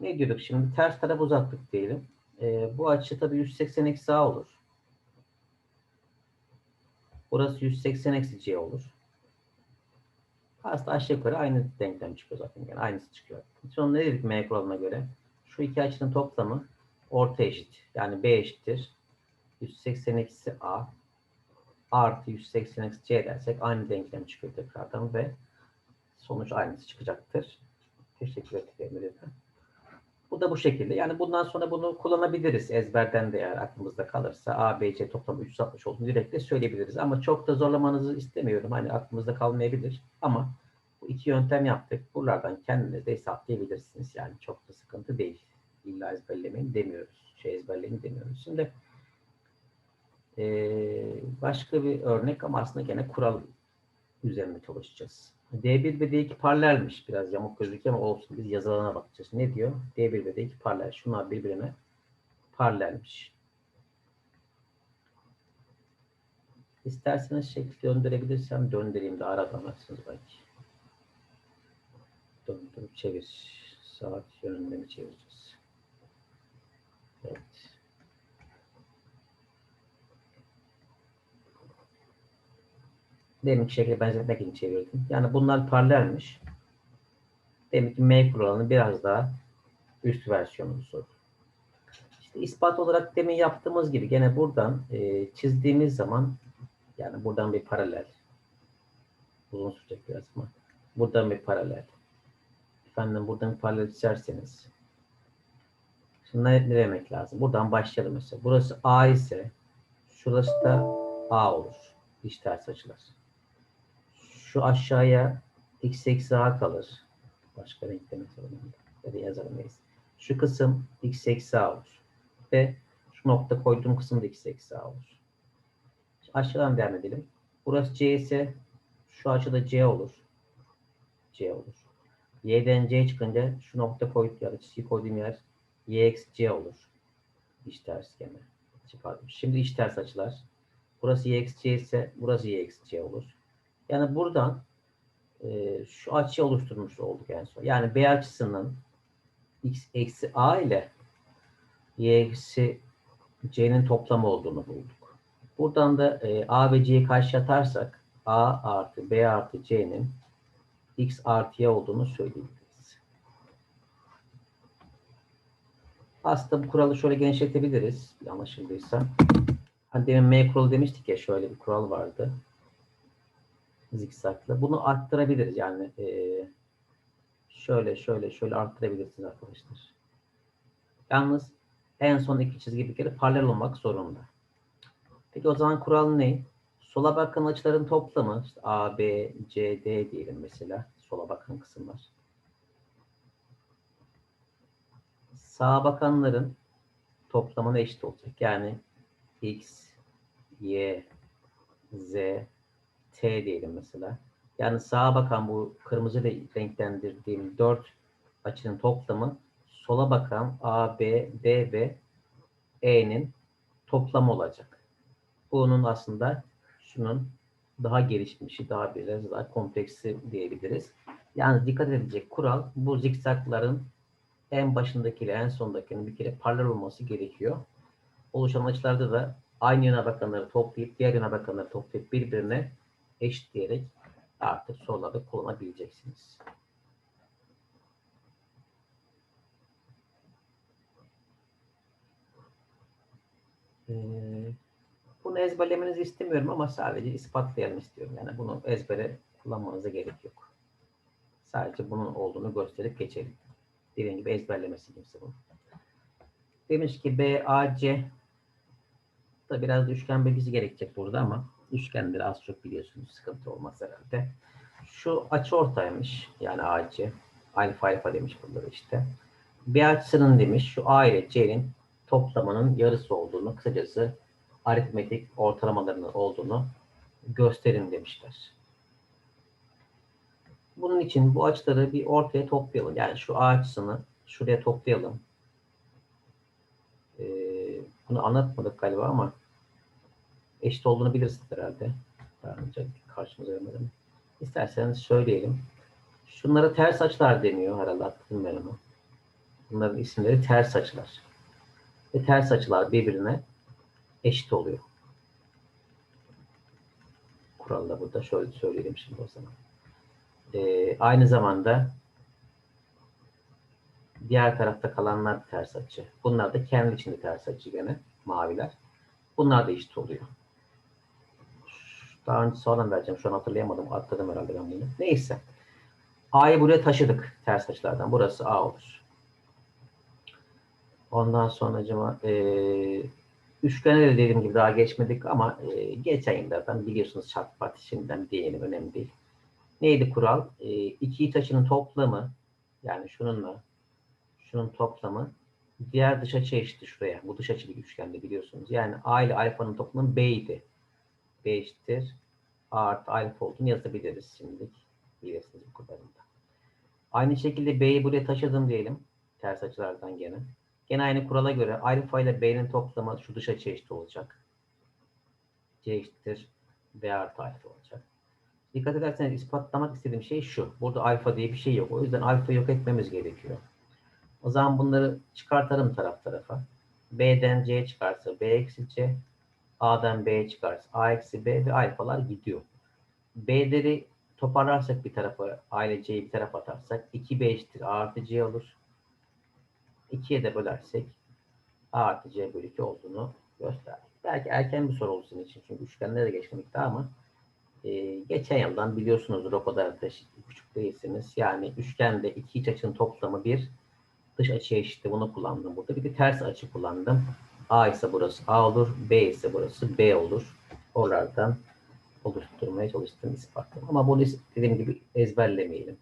Ne diyorduk şimdi? Ters taraf uzattık diyelim. Ee, bu açı tabii 180 eksi A olur. Burası 180 eksi C olur. Aslında aşağı yukarı aynı denklem çıkıyor zaten. Yani aynısı çıkıyor. Sonra ne dedik M kuralına göre? Şu iki açının toplamı orta eşit. Yani B eşittir. 180 eksi A artı 180 eksi C dersek aynı denklem çıkıyor tekrardan ve sonuç aynısı çıkacaktır. Teşekkür ederim. Bu da bu şekilde. Yani bundan sonra bunu kullanabiliriz ezberden de eğer aklımızda kalırsa. A, B, C toplam 360 olduğunu direkt de söyleyebiliriz. Ama çok da zorlamanızı istemiyorum. Hani aklımızda kalmayabilir. Ama bu iki yöntem yaptık. Buralardan kendiniz de hesaplayabilirsiniz. Yani çok da sıkıntı değil. İlla ezberlemeyin demiyoruz. Şey ezberleyin demiyoruz. Şimdi ee, başka bir örnek ama aslında gene kural üzerine çalışacağız. D1 ve D2 paralelmiş. Biraz yamuk gözüküyor ama olsun. Biz yazılana bakacağız. Ne diyor? D1 ve D2 paralel. Şunlar birbirine paralelmiş. İsterseniz şekli döndürebilirsem döndüreyim de aradan aksınız belki. Döndürüp çevir. Saat yönünde mi çevireceğiz? Evet. Deminki şekle benzetmek için çevirdim. Yani bunlar paralelmiş. Demek ki M kuralının biraz daha üst versiyonunu soruyor. İşte ispat olarak demin yaptığımız gibi gene buradan e, çizdiğimiz zaman yani buradan bir paralel. Uzun sürecek biraz ama. Buradan bir paralel. Efendim buradan bir paralel çizerseniz. Şimdi ne demek lazım? Buradan başlayalım mesela. Burası A ise şurası da A olur. İç ters açılar. Şu aşağıya x eksi a kalır. Başka renkte mesela ya da yazalım neyse. Şu kısım x eksi a olur. Ve şu nokta koyduğum kısım da x eksi a olur. Şimdi aşağıdan devam edelim. Burası c ise şu açıda c olur. c olur. y'den c çıkınca şu nokta koyduğum ya da çizgi koyduğum yer y eksi c olur. İç ters. Pardon. Şimdi iç ters açılar. Burası y eksi c ise burası y eksi c olur. Yani buradan e, şu açıyı oluşturmuş olduk en son. Yani B açısının x eksi a ile y eksi c'nin toplamı olduğunu bulduk. Buradan da e, a ve c'yi karşı atarsak a artı b artı c'nin x artı y olduğunu söyleyebiliriz. Aslında bu kuralı şöyle genişletebiliriz. Anlaşıldıysa. Hani demin M kuralı demiştik ya şöyle bir kural vardı zikzaklı. Bunu arttırabiliriz yani e, şöyle şöyle şöyle arttırabilirsiniz arkadaşlar. Yalnız en son iki çizgi bir kere paralel olmak zorunda. Peki o zaman kural ne? Sola bakan açıların toplamı işte A, B, C, D diyelim mesela. Sola bakan kısımlar. Sağa bakanların toplamına eşit olacak. Yani X, Y, Z, T diyelim mesela. Yani sağa bakan bu kırmızı renklendirdiğim dört açının toplamı sola bakan A, B, D ve E'nin toplamı olacak. Bunun aslında şunun daha gelişmişi, daha biraz daha kompleksi diyebiliriz. Yani dikkat edilecek kural bu zikzakların en başındakiyle en sondakinin bir kere paralel olması gerekiyor. Oluşan açılarda da aynı yana bakanları toplayıp diğer yana bakanları toplayıp birbirine eşitleyerek artık sorularda kullanabileceksiniz. Ee, bunu ezberlemenizi istemiyorum ama sadece ispatlayalım istiyorum. Yani bunu ezbere kullanmanıza gerek yok. Sadece bunun olduğunu gösterip geçelim. Dediğim gibi ezberlemesi kimse bunu. Demiş ki BAC da biraz da üçgen bilgisi gerekecek burada ama üçgenleri az çok biliyorsunuz. Sıkıntı olmaz herhalde. Şu açı ortaymış. Yani AC. Alfa alfa demiş bunları işte. B açısının demiş şu A ile C'nin toplamının yarısı olduğunu, kısacası aritmetik ortalamalarının olduğunu gösterin demişler. Bunun için bu açıları bir ortaya toplayalım. Yani şu A açısını şuraya toplayalım. Ee, bunu anlatmadık galiba ama eşit olduğunu bilirsiniz herhalde. Daha önce karşımıza görmedim. İsterseniz söyleyelim. Şunlara ters açılar deniyor herhalde attım ben onu. Bunların isimleri ters açılar. Ve ters açılar birbirine eşit oluyor. Kuralı da burada şöyle söyleyelim şimdi o zaman. Ee, aynı zamanda diğer tarafta kalanlar ters açı. Bunlar da kendi içinde ters açı gene maviler. Bunlar da eşit oluyor. Daha önce sonra vereceğim. Şu an hatırlayamadım. Atladım herhalde ben bunu. Neyse. A'yı buraya taşıdık ters açılardan. Burası A olur. Ondan sonra acaba e, üçgene de dediğim gibi daha geçmedik ama e, geçen yıllardan biliyorsunuz çarpı parti şimdiden diyelim önemli değil. Neydi kural? E, iki taşının toplamı yani şununla şunun toplamı diğer dış açı eşitti şuraya. Bu dış açılı üçgende biliyorsunuz. Yani A ile alfanın toplamı B idi. B eşittir. A artı alfa olduğunu yazabiliriz şimdilik. Bilirsiniz bu kadarında. Aynı şekilde B'yi buraya taşıdım diyelim. Ters açılardan gene. Gene aynı kurala göre alfa ile B'nin toplamı şu dış açı eşit olacak. C eşittir. B artı alfa olacak. Dikkat ederseniz ispatlamak istediğim şey şu. Burada alfa diye bir şey yok. O yüzden alfa yok etmemiz gerekiyor. O zaman bunları çıkartalım taraf tarafa. B'den C çıkarsa B eksi C. A'dan B çıkarsa A eksi B ve alfalar gidiyor. B'leri toparlarsak bir tarafa A ile C'yi bir tarafa atarsak 2B eşittir A artı C olur. 2'ye de bölersek A artı C bölü 2 olduğunu gösterdik. Belki erken bir soru sizin için çünkü üçgenlere de geçmedik daha ama e, geçen yıldan biliyorsunuzdur o kadar da küçük değilsiniz. Yani üçgende iki iç açının toplamı bir dış açı eşitti. Bunu kullandım burada. Bir de ters açı kullandım. A ise burası A olur. B ise burası B olur. Oralardan oluşturmaya çalıştım ispatladım. Ama bunu dediğim gibi ezberlemeyelim.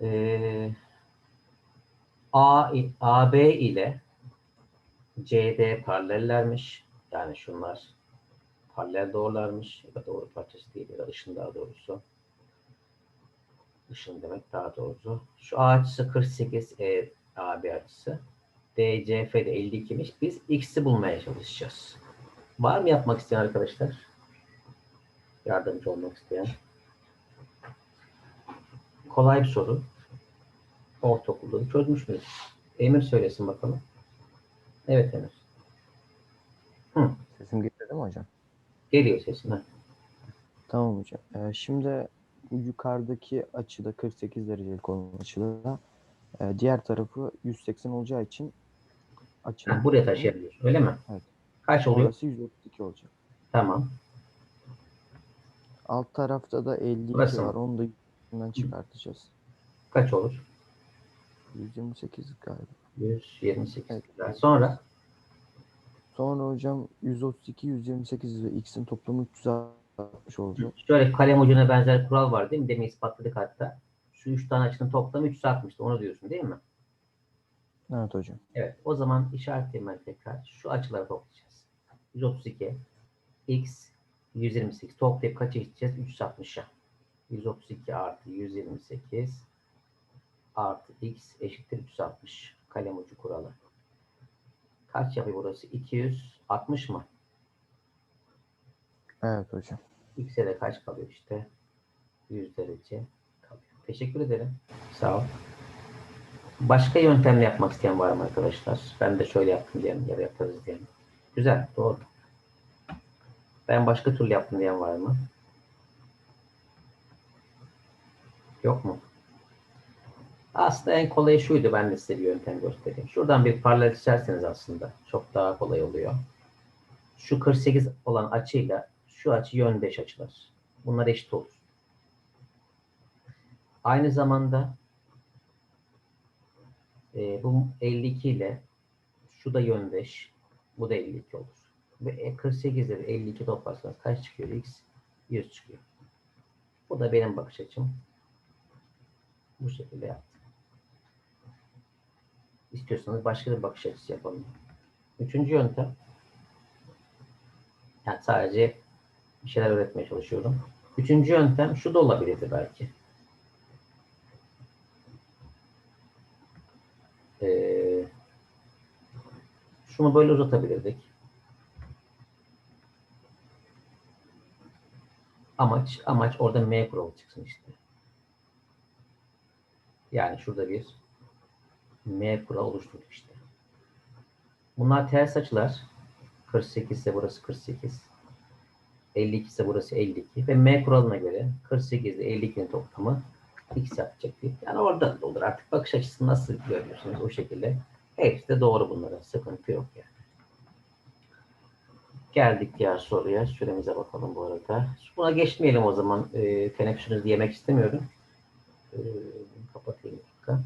Ee, A, AB ile CD paralellermiş. Yani şunlar paralel doğrularmış. Ya da doğru parçası değil ya da ışın daha doğrusu. Işın demek daha doğrusu. Şu A açısı 48 e, AB açısı. DCF de 52'miş. Biz X'i bulmaya çalışacağız. Var mı yapmak isteyen arkadaşlar? Yardımcı olmak isteyen. Kolay bir soru. Ortaokulda da çözmüş müyüz? Emir söylesin bakalım. Evet Emir. Hı, Sesim geliyor değil mi hocam? geliyor sesin. ha. Tamam hocam. Ee, şimdi bu yukarıdaki açıda 48 derecelik olan açıda e, diğer tarafı 180 olacağı için Ha, buraya taşıyabiliyorsun. Öyle mi? Evet. Kaç oluyor? orası 132 olacak. Tamam. Alt tarafta da 52 Burası mı? var. Onu da yüzünden çıkartacağız. Kaç olur? 128 galiba. 128. Evet. Güzel. Sonra Sonra hocam 132, 128 ve x'in toplamı 360 olacak. şöyle kalem ucuna benzer kural var değil mi? Demin ispatladık hatta. Şu üç tane açının toplamı 360'tı. Onu diyorsun değil mi? Evet hocam. Evet. O zaman işaretleyeyim ben tekrar. Şu açıları toplayacağız. 132, x, 128. Toplayıp kaça gideceğiz? 360'a. 132 artı 128 artı x eşittir 360. Kalem ucu kuralı. Kaç yapıyor burası? 260 mı? Evet hocam. X'e de kaç kalıyor işte? 100 derece. Teşekkür ederim. Sağ ol. Başka yöntemle yapmak isteyen var mı arkadaşlar? Ben de şöyle yaptım diyelim ya da yaparız diyelim. Güzel, doğru. Ben başka türlü yaptım diyen var mı? Yok mu? Aslında en kolayı şuydu. Ben de size bir yöntem göstereyim. Şuradan bir paralel çizerseniz aslında çok daha kolay oluyor. Şu 48 olan açıyla şu açı yöndeş açılar. Bunlar eşit olur. Aynı zamanda e, bu 52 ile şu da yöndeş. Bu da 52 olur. Ve 48 ile 52 toplarsanız kaç çıkıyor? X 100 çıkıyor. Bu da benim bakış açım. Bu şekilde yaptım. İstiyorsanız başka bir bakış açısı yapalım. Üçüncü yöntem. Yani sadece bir şeyler öğretmeye çalışıyorum. Üçüncü yöntem şu da olabilirdi belki. Ee, şunu böyle uzatabilirdik. Amaç amaç orada M kuralı çıksın işte. Yani şurada bir M kuralı oluşturduk işte. Bunlar ters açılar. 48 ise burası 48. 52 ise burası 52. Ve M kuralına göre 48 ile 52'nin toplamı x yapacak. Yani orada da olur. Artık bakış açısını nasıl görüyorsunuz o şekilde. Hepsi de doğru bunlara. Sıkıntı yok yani. Geldik diğer soruya. Süremize bakalım bu arada. Buna geçmeyelim o zaman. E, teneffüsünüzü yemek istemiyorum. E, kapatayım dakika.